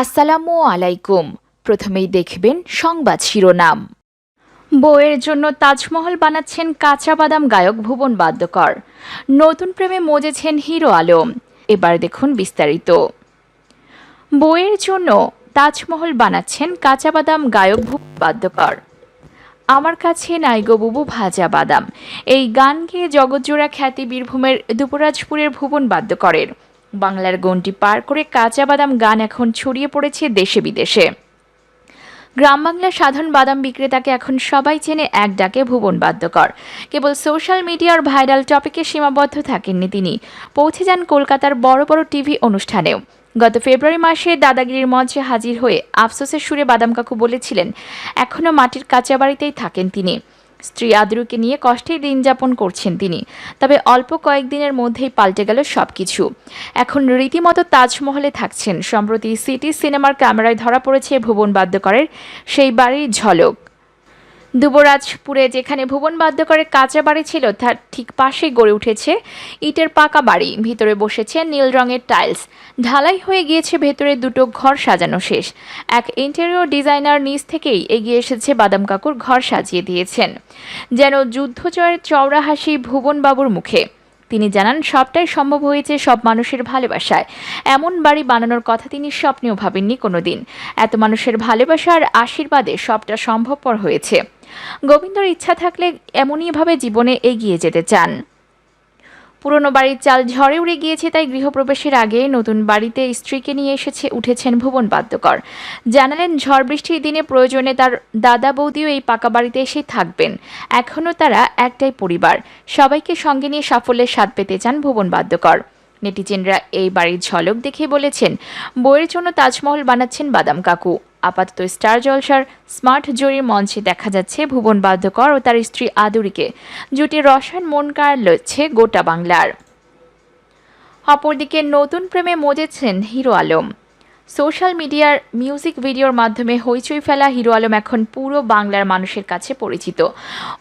আসসালামু আলাইকুম। প্রথমেই দেখবেন সংবাদ শিরোনাম। বইয়ের জন্য তাজমহল বানাচ্ছেন কাঁচা বাদাম গায়ক ভুবন বাদ্যকর। নতুন প্রেমে মজেছেন হিরো আলম। এবার দেখুন বিস্তারিত। বইয়ের জন্য তাজমহল বানাচ্ছেন কাঁচা বাদাম গায়ক ভুবন বাদ্যকর। আমার কাছে নাইগো বুবু, ভাজা বাদাম। এই গান গেয়ে জগৎজোড়া খ্যাতি বীরভূমের দুপুরাজপুরের ভুবন বাদ্যকরের। বাংলার গণ্ডি পার করে কাঁচা বাদাম গান এখন ছড়িয়ে পড়েছে দেশে বিদেশে। গ্রাম বাংলার সাধারণ বাদাম বিক্রেতাকে এখন সবাই চেনে এক ডাকে ভুবন বাদ্যকর। কেবল সোশ্যাল মিডিয়ার ভাইরাল টপিকে সীমাবদ্ধ থাকেননি তিনি। পৌঁছে যান কলকাতার বড় বড় টিভি অনুষ্ঠানেও। গত ফেব্রুয়ারি মাসে দাদাগিরির মঞ্চে হাজির হয়ে আফসোসের সুরে বাদাম কাকু বলেছিলেন এখনও মাটির কাঁচা বাড়িতেই থাকেন তিনি। স্ত্রী আদরুকে নিয়ে কষ্টেই দিন যাপন করছেন তিনি। তবে অল্প কয়েকদিনের মধ্যেই পাল্টে গেল সব কিছু এখন রীতিমতো তাজমহলে থাকছেন। সম্প্রতি সিটি সিনেমার ক্যামেরায় ধরা পড়েছে ভুবন বাদ্যকরের সেই বাড়ির ঝলক। দুবরাজপুরে, যেখানে ভুবন বাদ্যকরের কাঁচা বাড়ি ছিল, তার ঠিক পাশে গড়ে উঠেছে ইটের পাকা বাড়ি। ভিতরে বসেছে নীল রঙের টাইলস। ঢালাই হয়ে গিয়েছে ভেতরে দুটো ঘর সাজানো শেষ। এক ইন্টেরিয়র ডিজাইনার নিজ থেকেই এগিয়ে এসেছে বাদাম কাকুর ঘর সাজিয়ে দিয়েছেন। যেন যুদ্ধজয়ের চওড়া হাসি ভুবনবাবুর মুখে। তিনি জানান, সবটাই সম্ভব হয়েছে সব মানুষের ভালোবাসায়। এমন বাড়ি বানানোর কথা তিনি স্বপ্নেও ভাবেননি কোনোদিন। এত মানুষের ভালোবাসার আশীর্বাদে সবটা সম্ভবপর হয়েছে। গোবিন্দর ইচ্ছা থাকলে এমনইভাবে জীবনে এগিয়ে যেতে চান। পুরনো বাড়ির চাল ঝড়ে উড়ে গিয়েছে, তাই গৃহপ্রবেশের আগে নতুন বাড়িতে স্ত্রীকে নিয়ে এসেছে, উঠেছেন ভুবন বাদ্যকর। জানালেন, ঝড় বৃষ্টির দিনে প্রয়োজনে তার দাদা বৌদিও এই পাকা বাড়িতে এসে থাকবেন। এখনও তারা একটাই পরিবার। সবাইকে সঙ্গে নিয়ে সাফল্যের স্বাদ পেতে চান ভুবন বাদ্যকর। নেটিজেনরা এই বাড়ির ঝলক দেখে বলেছেন বইয়ের জন্য তাজমহল বানাচ্ছেন বাদাম কাকু। আপাতত স্টার জলসার স্মার্ট জুরির মঞ্চে দেখা যাচ্ছে ভুবন বাদ্যকর ও তার স্ত্রী আদুরিকে। জুটি রসায়ন মন কাড়ছে গোটা বাংলার। অপরদিকে নতুন প্রেমে মজেছেন হিরো আলম। সোশ্যাল মিডিয়ার মিউজিক ভিডিওর মাধ্যমে হইচই ফেলা হিরো আলম এখন পুরো বাংলার মানুষের কাছে পরিচিত।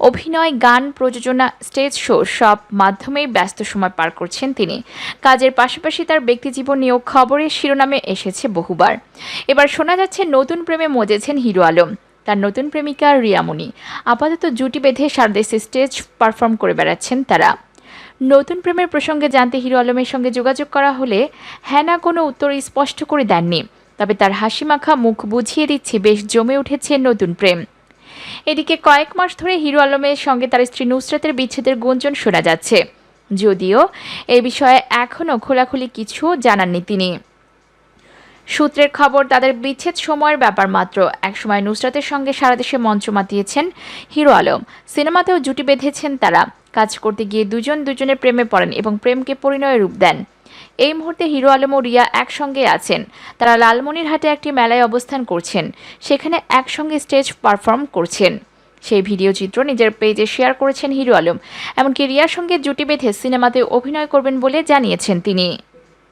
অভিনয়, গান, প্রযোজনা, স্টেজ শো সব মাধ্যমেই ব্যস্ত সময় পার করছেন তিনি। কাজের পাশাপাশি তার ব্যক্তিজীবন নিয়েও খবরের শিরোনামে এসেছে বহুবার। এবার শোনা যাচ্ছে, নতুন প্রেমে মজেছেন হিরো আলম। তার নতুন প্রেমিকা রিয়ামণি। আপাতত জুটি বেঁধে সারদেশে স্টেজ পারফর্ম করে বেড়াচ্ছেন তারা। নতুন প্রেমের প্রসঙ্গে জানতে হিরো আলমের সঙ্গে যোগাযোগ করা হলে হ্যানা কোনো উত্তর স্পষ্ট করে দেননি, তবে তার হাসি মাখা মুখ বুঝিয়ে দিচ্ছে বেশ জমে উঠেছে নতুন প্রেম। এদিকে কয়েক মাস ধরে হিরো আলমের সঙ্গে তার স্ত্রী নুসরাতের বিচ্ছেদের গুঞ্জন শোনা যাচ্ছে, যদিও এ বিষয়ে এখনও খোলাখুলি কিছু জানাননি তিনি। সূত্রের খবর, তাদের বিচ্ছেদ সময়ের ব্যাপার মাত্র। একসময় নুসরাতের সঙ্গে সারা দেশে মঞ্চ মাতিয়েছেন হিরো আলম। সিনেমাতেও জুটি বেঁধেছেন তারা। কাজ করতে গিয়ে দুজন দুজনের প্রেমে পড়েন এবং প্রেমকে পরিণয় রূপ দেন। এই মুহূর্তে হিরো আলম ও রিয়া একসঙ্গে আছেন। তারা লালমনিরহাটে একটি মেলায় অবস্থান করছেন। সেখানে একসঙ্গে স্টেজ পারফর্ম করছেন। সেই ভিডিও চিত্র নিজের পেজে শেয়ার করেছেন হিরো আলম। এমনকি রিয়ার সঙ্গে জুটি বেঁধে সিনেমাতে অভিনয় করবেন বলে জানিয়েছেন তিনি।